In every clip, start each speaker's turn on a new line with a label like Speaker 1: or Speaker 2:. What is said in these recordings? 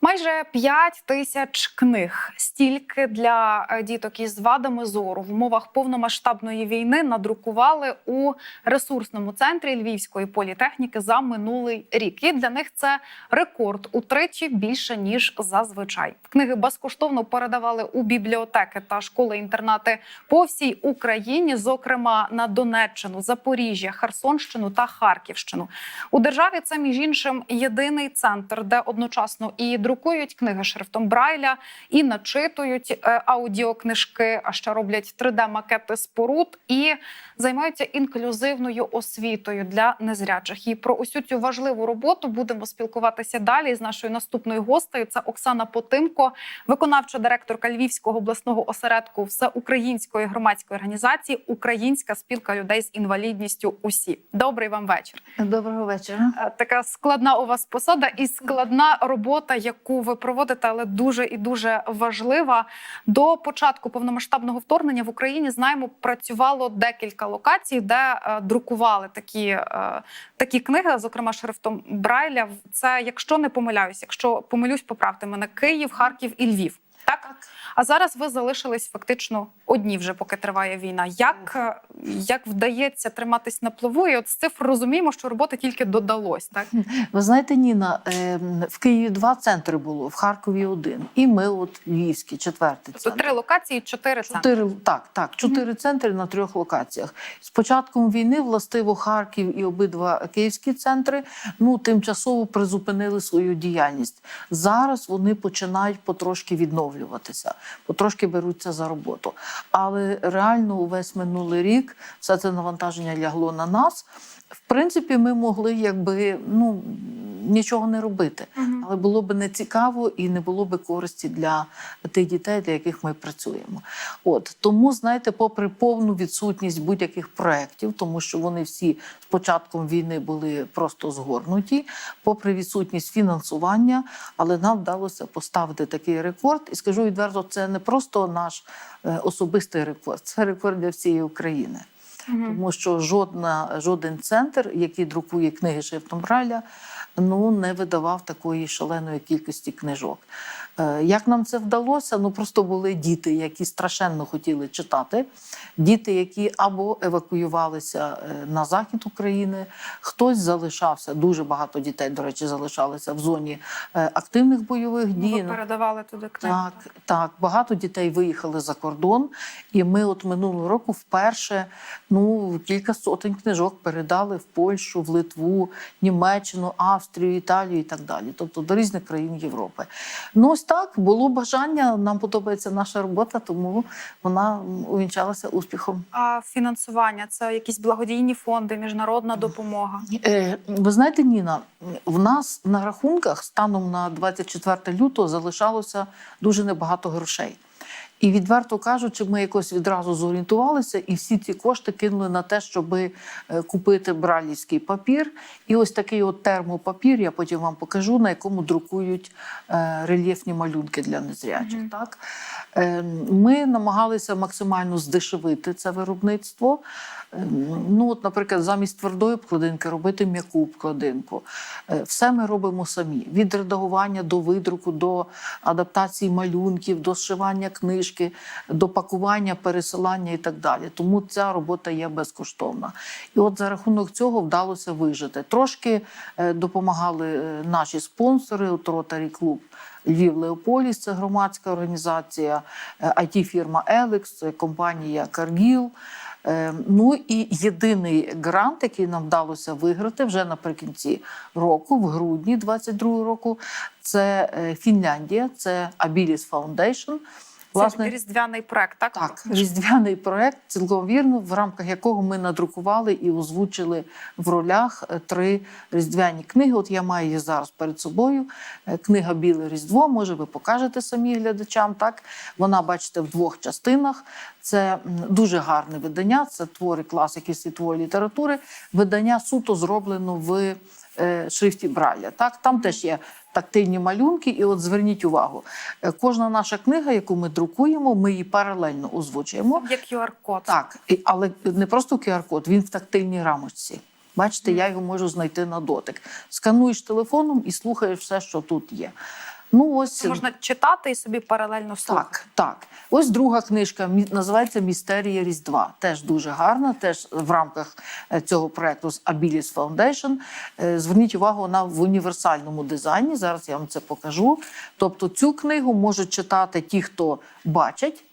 Speaker 1: Майже 5 тисяч книг стільки для е, діток із вадами зору в умовах повномасштабної війни надрукували у ресурсному центрі Львівської політехніки за минулий рік. І для них це рекорд утричі більше ніж зазвичай. Книги безкоштовно передавали у бібліотеки та школи-інтернати по всій Україні, зокрема на Донеччину, Запоріжжя, Херсонщину та Харківщину. У державі це між іншим єдиний центр, де одночасно і друкують книги шрифтом Брайля, і начитують е, аудіокнижки, а ще роблять 3D-макети споруд і займаються інклюзивною освітою для незрячих. І про усю цю важливу роботу будемо спілкуватися далі з нашою наступною гостею. Це Оксана Потимко, виконавча директорка Львівського обласного осередку всеукраїнської громадської організації Українська спілка людей з інвалідністю. Усі добрий вам вечір.
Speaker 2: Доброго вечора.
Speaker 1: Е, Така складна у вас посада і складна робота, яку ви проводите, але дуже і дуже важлива. До початку повномасштабного вторгнення в Україні знаємо, працювало декілька локацій, де е, друкували такі, е, такі книги, зокрема шрифтом Брайля. Це, якщо не помиляюсь, якщо помилюсь, поправте мене Київ, Харків і Львів. Так? А зараз ви залишились фактично одні вже, поки триває війна. Як, е, як вдається триматись на плаву? І от з цифр розуміємо, що роботи тільки додалось, так?
Speaker 2: Ви знаєте, Ніна, ем, в Києві два центри було, в Харкові один. І ми, от Львівський, четвертий
Speaker 1: Тобто
Speaker 2: центр.
Speaker 1: три локації, чотири центри.
Speaker 2: Чотири так, так, чотири центри на трьох локаціях. З початком війни властиво Харків і обидва київські центри ну тимчасово призупинили свою діяльність. Зараз вони починають потрошки відновлюватися, потрошки беруться за роботу. Але реально увесь минулий рік все це навантаження лягло на нас. В принципі, ми могли якби ну нічого не робити,
Speaker 1: Мгм.
Speaker 2: але було б не цікаво і не було б користі для тих дітей, для яких ми працюємо. От тому, знаєте, попри повну відсутність будь-яких проєктів, тому що вони всі з початком війни були просто згорнуті, попри відсутність фінансування, але нам вдалося поставити такий рекорд. І скажу відверто, це не просто наш е, особистий рекорд, це рекорд для всієї України.
Speaker 1: Мгм.
Speaker 2: Тому що жодна, жоден центр, який друкує книги шрифтом Брайля, ну не видавав такої шаленої кількості книжок. Е, Як нам це вдалося? Ну просто були діти, які страшенно хотіли читати. Діти, які або евакуювалися е, на захід України, хтось залишався. Дуже багато дітей, до речі, залишалися в зоні е, активних бойових
Speaker 1: Ну,
Speaker 2: дій.
Speaker 1: Ви передавали туди книги.
Speaker 2: Так, так, багато дітей виїхали за кордон, і ми от минулого року вперше ну кілька сотень книжок передали в Польщу, в Литву, Німеччину, Австрію, Італію і так далі. Тобто до різних країн Європи. Ну ось так було бажання. Нам подобається наша робота, тому вона увінчалася успіхом.
Speaker 1: А фінансування це якісь благодійні фонди, міжнародна допомога.
Speaker 2: Е, Ви знаєте, Ніна, в нас на рахунках станом на 24 лютого залишалося дуже небагато грошей. І відверто кажучи, ми якось відразу зорієнтувалися, і всі ці кошти кинули на те, щоб купити бралівський папір. І ось такий от термопапір, я потім вам покажу, на якому друкують е, рельєфні малюнки для незрячих.
Speaker 1: Мгм.
Speaker 2: Так? Е, Ми намагалися максимально здешевити це виробництво. Е, Ну, от, наприклад, замість твердої обкладинки робити м'яку обкладинку. Е, Все ми робимо самі: від редагування до видруку, до адаптації малюнків, до зшивання книжки, до пакування, пересилання і так далі. Тому ця робота є безкоштовна. І от за рахунок цього вдалося вижити. Трошки е, допомагали е, наші спонсори, от Rotary Club Львів Леополіс, це громадська організація, it фірма Елекс, це компанія Каргіл. Е, Ну і єдиний грант, який нам вдалося виграти вже наприкінці року, в грудні 22 року, це е, Фінляндія, це Abilis Foundation.
Speaker 1: Це різдвяний проект, так?
Speaker 2: Так, різдвяний проект, цілком вірно, в рамках якого ми надрукували і озвучили в ролях е, три різдвяні книги. От я маю її зараз перед собою. Е, Книга Біле Різдво. Може, ви покажете самі глядачам. Так вона бачите в двох частинах. Це дуже гарне видання. Це твори класики світової літератури. Видання суто зроблено в шрифті Брайля. Так, там теж є тактильні малюнки. І от зверніть увагу, е, кожна наша книга, яку ми друкуємо, ми її паралельно озвучуємо.
Speaker 1: Як QR-код.
Speaker 2: Так, але не просто QR-код, він в тактильній рамочці. Бачите, я його можу знайти на дотик. Скануєш телефоном і слухаєш все, що тут є. Ну ось
Speaker 1: Це можна читати і собі паралельно слухати.
Speaker 2: так, так. Ось друга книжка називається Містерія Різдва. Теж дуже гарна, теж в рамках е, цього проекту з Abilis Foundation. Е, Зверніть увагу, вона в універсальному дизайні. Зараз я вам це покажу. Тобто цю книгу можуть читати ті, хто бачать.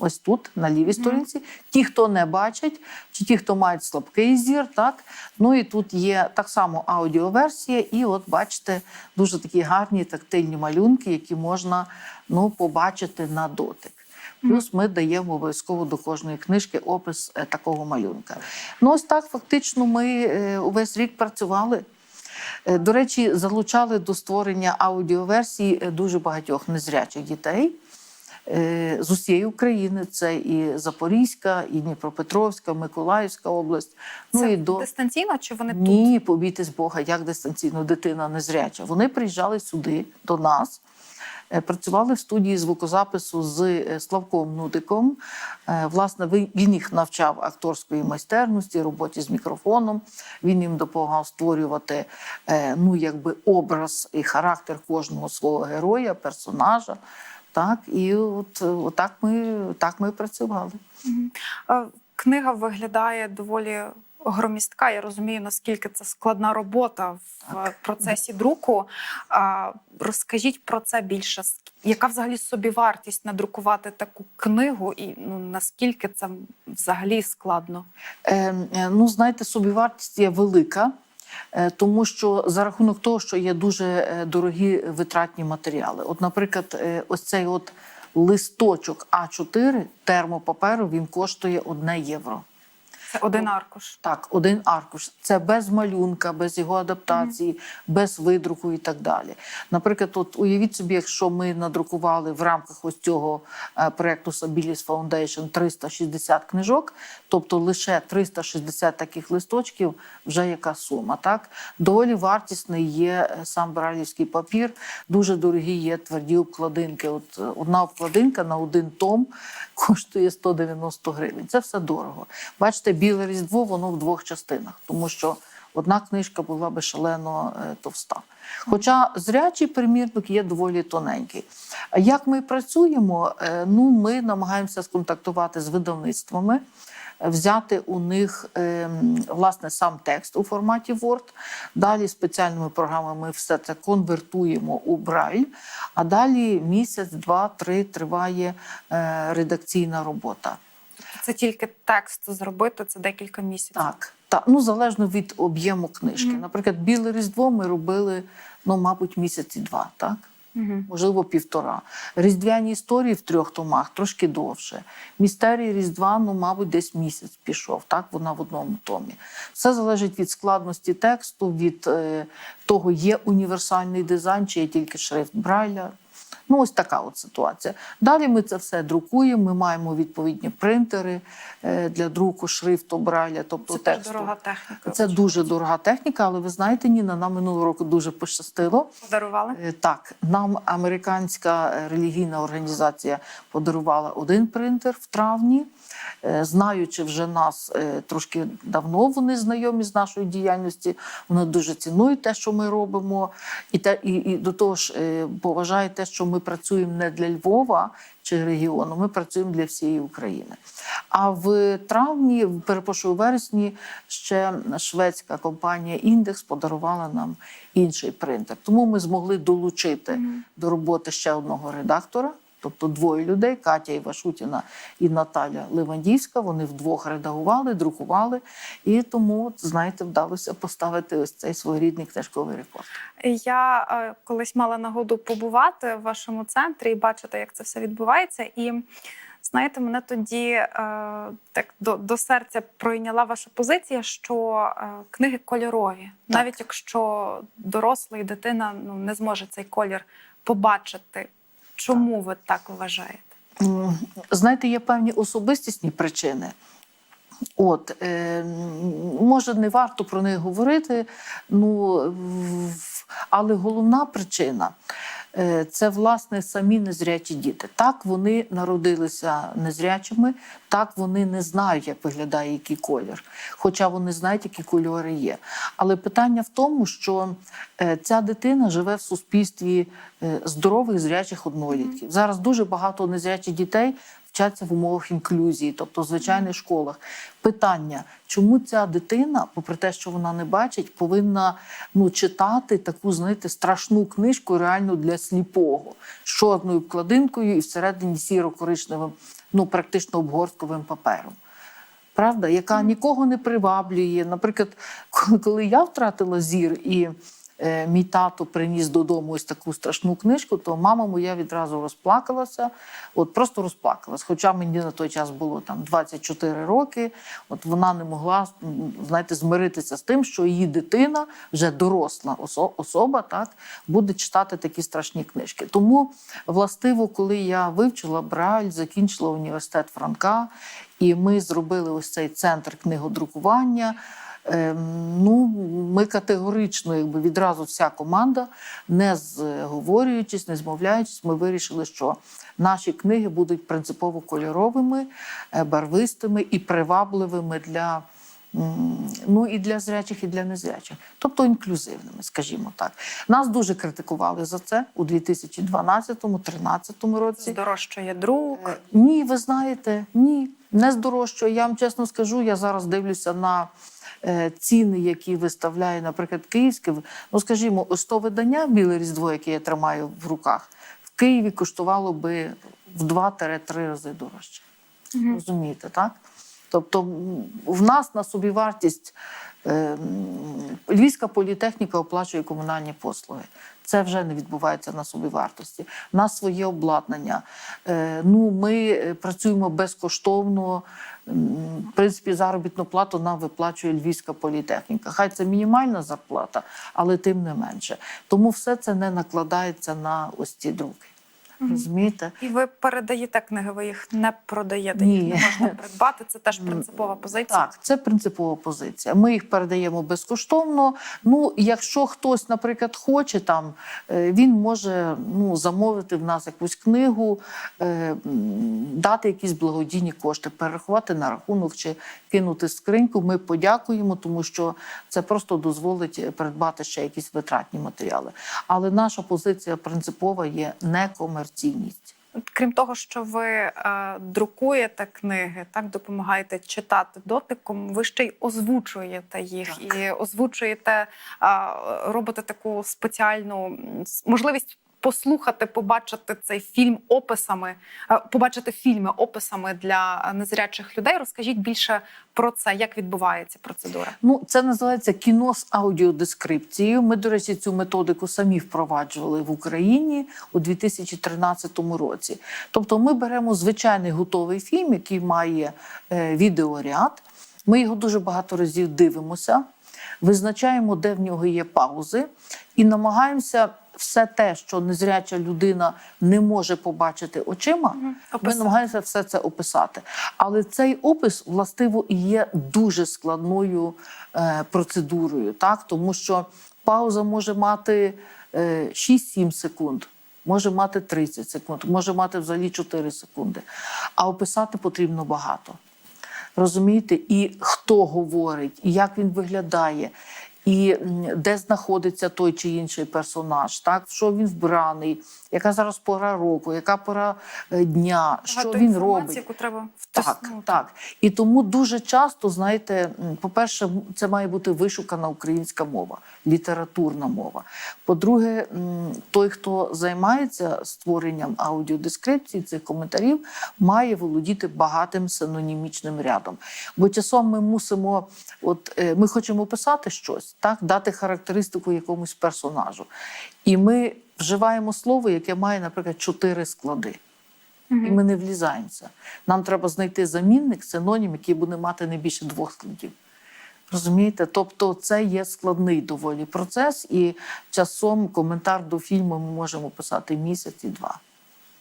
Speaker 2: Ось тут, на лівій сторінці, ті, хто не бачать, чи ті, хто мають слабкий зір, так. Ну і тут є так само аудіоверсія, і от бачите, дуже такі гарні тактильні малюнки, які можна ну, побачити на дотик. Плюс ми даємо обов'язково до кожної книжки опис е, такого малюнка. Ну, ось так фактично ми е, увесь рік працювали. Е, До речі, залучали до створення аудіоверсії дуже багатьох незрячих дітей з усієї України. Це і Запорізька, і Дніпропетровська, Миколаївська область. Ну
Speaker 1: Це
Speaker 2: і до
Speaker 1: дистанційно чи вони тут?
Speaker 2: ні, побійтесь Бога, як дистанційно дитина незряча. Вони приїжджали сюди до нас. е, Працювали в студії звукозапису з е, Славком Нудиком. Е, Власне, він їх навчав акторської майстерності, роботі з мікрофоном. Він їм допомагав створювати е, ну, якби образ і характер кожного свого героя, персонажа. Так, і от, от так, ми, так ми працювали.
Speaker 1: Е, Книга виглядає доволі громістка. Я розумію, наскільки це складна робота в е, процесі друку. Розкажіть про це більше. Яка взагалі собівартість надрукувати таку книгу, і ну наскільки це взагалі складно?
Speaker 2: Е, е, Ну, знаєте, собівартість є велика, е, тому що за рахунок того, що є дуже е, дорогі витратні матеріали. От, наприклад, е, ось цей от листочок А4 термопаперу він коштує 1 євро.
Speaker 1: Це один аркуш.
Speaker 2: Так, один аркуш. Це без малюнка, без його адаптації, без видруку і так далі. Наприклад, от уявіть собі, якщо ми надрукували в рамках ось цього е, проекту Sabilis Foundation 360 книжок, тобто лише 360 таких листочків, вже яка сума. Так доволі вартісний є е, сам бралівський папір. Дуже дорогі є тверді обкладинки. От е, одна обкладинка на один том коштує 190 гривень. Це все дорого. Бачите, біле різдво воно в двох частинах, тому що одна книжка була би шалено е, товста. Хоча зрячий примірник є доволі тоненький. А Як ми працюємо? Е, Ну, ми намагаємося сконтактувати з видавництвами, взяти у них е, власне сам текст у форматі Word. Далі спеціальними програмами ми все це конвертуємо у Брайль, а далі місяць, два, три триває е, редакційна робота.
Speaker 1: Це тільки текст зробити, це декілька місяців.
Speaker 2: Так, так. Ну залежно від об'єму книжки. Наприклад, біле різдво ми робили, ну, мабуть, місяці два, так?
Speaker 1: Угу.
Speaker 2: Можливо, півтора. Різдвяні історії в трьох томах трошки довше. Містерії Різдва, ну, мабуть, десь місяць пішов, так, вона в одному томі. Все залежить від складності тексту, від е, того, є універсальний дизайн, чи є тільки шрифт Брайля. Ну, ось така от ситуація. Далі ми це все друкуємо. Ми маємо відповідні принтери е, для друку шрифту Брайля, тобто
Speaker 1: Це
Speaker 2: тексту.
Speaker 1: дорога техніка.
Speaker 2: Це дуже дорога техніка, але ви знаєте, Ніна, нам минулого року дуже пощастило.
Speaker 1: подарували.
Speaker 2: Е, Так, нам американська релігійна організація подарувала один принтер в травні. Е, Знаючи вже нас е, трошки давно, вони знайомі з нашою діяльністю. Вони дуже цінують те, що ми робимо, і те, і, і до того ж е, поважають те, що ми працюємо не для Львова чи регіону, ми працюємо для всієї України. А в травні, перепрошую, вересні ще шведська компанія Індекс подарувала нам інший принтер. Тому ми змогли долучити до роботи ще одного редактора. Тобто двоє людей, Катя Івашутіна і Наталя Левандівська. Вони вдвох редагували, друкували, і тому, знаєте, вдалося поставити ось цей своєрідний книжковий рекорд.
Speaker 1: Я е, колись мала нагоду побувати в вашому центрі і бачити, як це все відбувається. І знаєте, мене тоді е, так до, до серця пройняла ваша позиція, що е, книги кольорові, навіть якщо доросла і дитина ну, не зможе цей колір побачити. Чому ви так вважаєте?
Speaker 2: Знаєте, є певні особистісні причини. От, е, може, не варто про них говорити, ну, в- але головна причина це власне самі незрячі діти. Так вони народилися незрячими, так вони не знають, як виглядає який колір, хоча вони знають, які кольори є. Але питання в тому, що е, ця дитина живе в суспільстві е, здорових зрячих однолітків. Зараз дуже багато незрячих дітей вчаться в умовах інклюзії, тобто в звичайних школах. Питання, чому ця дитина, попри те, що вона не бачить, повинна ну, читати таку, знаєте, страшну книжку реально для сліпого з чорною вкладинкою і всередині сіро-коричневим, ну практично обгортковим папером. Правда, яка нікого не приваблює. Наприклад, коли- я втратила зір і мій тато приніс додому ось таку страшну книжку, то мама моя відразу розплакалася, от просто розплакалась. Хоча мені на той час було там 24 роки, от вона не могла знаєте, змиритися з тим, що її дитина, вже доросла особа, так, буде читати такі страшні книжки. Тому, властиво, коли я вивчила Брайль, закінчила університет Франка, і ми зробили ось цей центр книгодрукування. Ем, Ну, ми категорично, якби відразу вся команда, не зговорюючись, не змовляючись, ми вирішили, що наші книги будуть принципово кольоровими, е, барвистими і привабливими для. Ну і для зрячих, і для незрячих, тобто інклюзивними, скажімо так. Нас дуже критикували за це у 2012-2013 році.
Speaker 1: Здорожчує друк.
Speaker 2: Е, Ні, ви знаєте, ні, не здорожчує. Я вам чесно скажу, я зараз дивлюся на е, ціни, які виставляє, наприклад, київське. Ну, скажімо, ось то видання Біле Різдво, яке я тримаю в руках, в Києві коштувало би в 2-3 рази дорожче. Розумієте, так? Тобто в нас на собівартість е, Львівська політехніка оплачує комунальні послуги. Це вже не відбувається на собівартості. У нас своє обладнання. Е, ну, ми е, працюємо безкоштовно. В принципі, заробітну плату нам виплачує Львівська політехніка. Хай це мінімальна зарплата, але тим не менше. Тому все це не накладається на ось ці друки. Розумієте?
Speaker 1: І ви передаєте книги, ви їх не продаєте,
Speaker 2: Ні.
Speaker 1: їх не можна придбати. Це теж принципова позиція.
Speaker 2: Так, це принципова позиція. Ми їх передаємо безкоштовно. Ну, якщо хтось, наприклад, хоче там, е, він може ну, замовити в нас якусь книгу, е, дати якісь благодійні кошти, перерахувати на рахунок чи кинути скриньку. Ми подякуємо, тому що це просто дозволить придбати ще якісь витратні матеріали. Але наша позиція принципова є некомерційність.
Speaker 1: От Крім того, що ви е, друкуєте книги, так допомагаєте читати дотиком, ви ще й озвучуєте їх
Speaker 2: Так.
Speaker 1: і озвучуєте, е, робите таку спеціальну можливість. Послухати, побачити цей фільм описами, е, побачити фільми описами для незрячих людей. Розкажіть більше про це, як відбувається процедура.
Speaker 2: Ну, це називається кіно з аудіодескрипцією. Ми, до речі, цю методику самі впроваджували в Україні у 2013 році. Тобто, ми беремо звичайний готовий фільм, який має е, відеоряд. Ми його дуже багато разів дивимося, визначаємо, де в нього є паузи, і намагаємося все те, що незряча людина не може побачити очима, ми намагаємося все це описати. Але цей опис, властиво, і є дуже складною е, процедурою, так? тому що пауза може мати е, 6-7 секунд. Може мати 30 секунд, може мати взагалі 4 секунди. А описати потрібно багато. Розумієте, і хто говорить, і як він виглядає, і де знаходиться той чи інший персонаж, так? Що він вбраний, яка зараз пора року, яка пора е, дня, що
Speaker 1: Багато
Speaker 2: він робить.
Speaker 1: яку треба
Speaker 2: Так, так. І тому дуже часто, знаєте, по-перше, це має бути вишукана українська мова, літературна мова. По-друге, той, хто займається створенням аудіодескрипцій, цих коментарів, має володіти багатим синонімічним рядом. Бо часом ми мусимо, от е, ми хочемо писати щось, так, дати характеристику якомусь персонажу. І ми вживаємо слово, яке має, наприклад, чотири склади. І ми не влізаємося. Нам треба знайти замінник, синонім, який буде мати не більше двох складів. Розумієте? Тобто це є складний доволі процес, і часом коментар до фільму ми можемо писати місяць і два.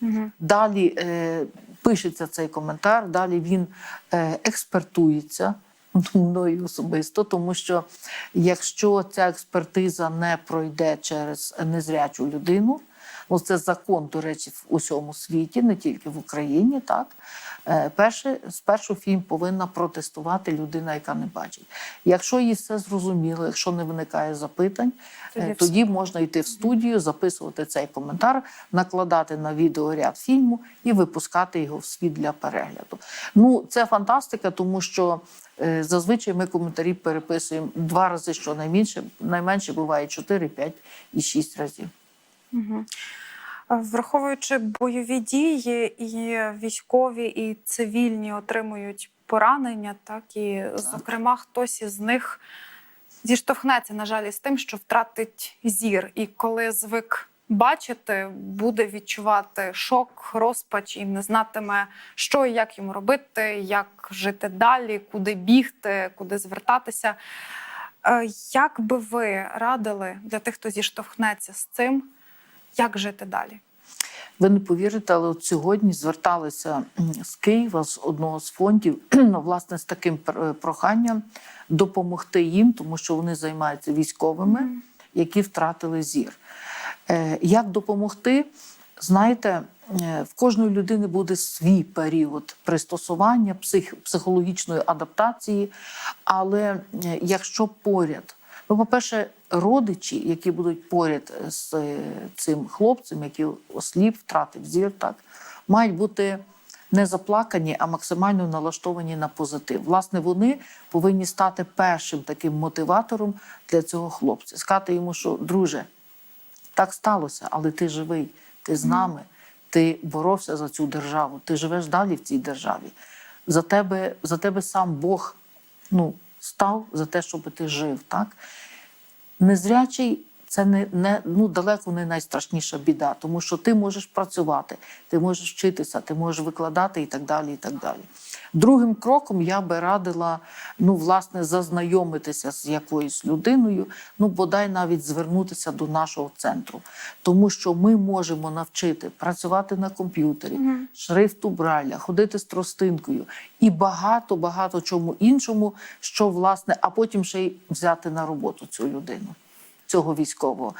Speaker 1: Мгм.
Speaker 2: Далі е, пишеться цей коментар, далі він е, експертується мною особисто, тому що якщо ця експертиза не пройде через незрячу людину, Ну, це закон, до речі, в усьому світі, не тільки в Україні. Так перше, спершу фільм повинна протестувати людина, яка не бачить. Якщо їй все зрозуміло, якщо не виникає запитань,
Speaker 1: Тоді
Speaker 2: е, тоді можна йти в студію, записувати цей коментар, накладати на відео ряд фільму і випускати його в світ для перегляду. Ну, це фантастика, тому що е, зазвичай ми коментарі переписуємо два рази, що найменше, найменше буває 4, 5 і 6 разів.
Speaker 1: Угу. Враховуючи бойові дії, і військові, і цивільні отримують поранення, так і зокрема хтось із них зіштовхнеться, на жаль, із тим, що втратить зір. І коли звик бачити, буде відчувати шок, розпач і не знатиме, що і як йому робити, як жити далі, куди бігти, куди звертатися. Е, Як би ви радили для тих, хто зіштовхнеться з цим, як жити далі?
Speaker 2: Ви не повірите, але от сьогодні зверталися з Києва з одного з фондів, ну, власне, з таким проханням допомогти їм, тому що вони займаються військовими, які втратили зір. Е, Як допомогти? Знаєте, е, в кожної людини буде свій період пристосування, псих, психологічної адаптації. Але е, якщо поряд, ну, по-перше, родичі, які будуть поряд з е, цим хлопцем, який осліп, втратив зір, так, мають бути не заплакані, а максимально налаштовані на позитив. Власне, вони повинні стати першим таким мотиватором для цього хлопця. Сказати йому, що друже, так сталося, але ти живий, ти з нами, ти боровся за цю державу, ти живеш далі в цій державі. За тебе, за тебе сам Бог ну, став за те, щоб ти жив. Так? Незрячий це не, не ну, далеко не найстрашніша біда, тому що ти можеш працювати, ти можеш вчитися, ти можеш викладати і так далі. І так далі. Другим кроком я би радила ну, власне, зазнайомитися з якоюсь людиною, ну бодай навіть звернутися до нашого центру, тому що ми можемо навчити працювати на комп'ютері, шрифту Брайля, ходити з тростинкою і багато багато чому іншому, що власне, а потім ще й взяти на роботу цю людину, цього військового.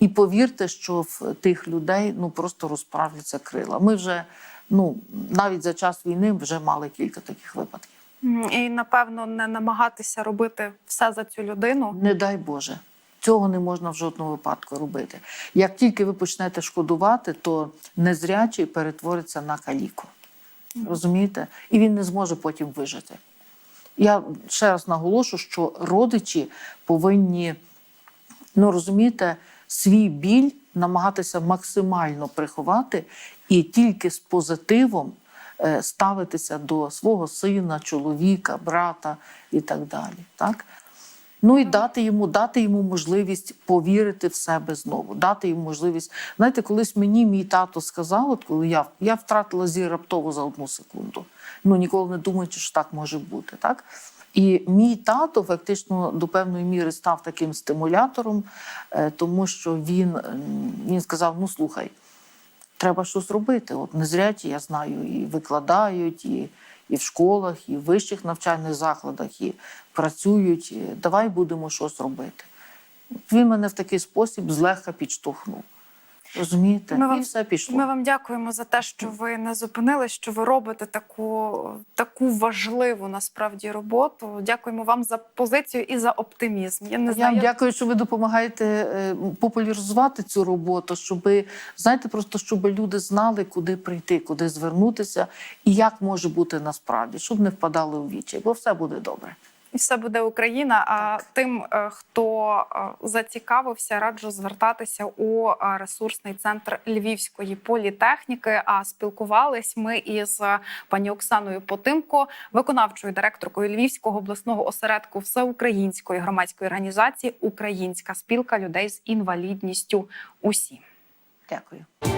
Speaker 2: І повірте, що в тих людей ну просто розправляться крила. Ми вже ну навіть за час війни вже мали кілька таких випадків.
Speaker 1: І напевно не намагатися робити все за цю людину.
Speaker 2: Не дай Боже. Цього не можна в жодному випадку робити. Як тільки ви почнете шкодувати, то незрячий перетвориться на каліку. Розумієте? І він не зможе потім вижити. Я ще раз наголошу, що родичі повинні, ну розумієте, свій біль намагатися максимально приховати і тільки з позитивом е, ставитися до свого сина, чоловіка, брата і так далі. Так? Ну і дати йому, дати йому можливість повірити в себе знову, дати йому можливість. Знаєте, колись мені мій тато сказав, от коли я, я втратила зір раптово за одну секунду. Ну ніколи не думаючи, що так може бути. Так? І мій тато фактично до певної міри став таким стимулятором, е, тому що він, він сказав: ну слухай, треба щось робити. От незрячі, я знаю, і викладають, і, і в школах, і в вищих навчальних закладах, і працюють. Давай будемо щось робити. Він мене в такий спосіб злегка підштовхнув. Розумієте?
Speaker 1: Ми вам-
Speaker 2: і все пішло.
Speaker 1: Ми вам дякуємо за те, що ви не зупинились, що ви робите таку, таку важливу насправді роботу. Дякуємо вам за позицію і за оптимізм. Я не
Speaker 2: Я
Speaker 1: знаю.
Speaker 2: вам дякую, що ви допомагаєте е, популяризувати цю роботу, щоб знаєте, просто щоб люди знали, куди прийти, куди звернутися і як може бути насправді, щоб не впадали у вічі, бо все буде добре.
Speaker 1: І все буде Україна. А
Speaker 2: Так.
Speaker 1: тим, е, хто е, зацікавився, раджу звертатися у е, ресурсний центр Львівської політехніки. А спілкувались ми із пані Оксаною Потимко, виконавчою директоркою Львівського обласного осередку всеукраїнської громадської організації Українська спілка людей з інвалідністю. Усі.
Speaker 2: Дякую.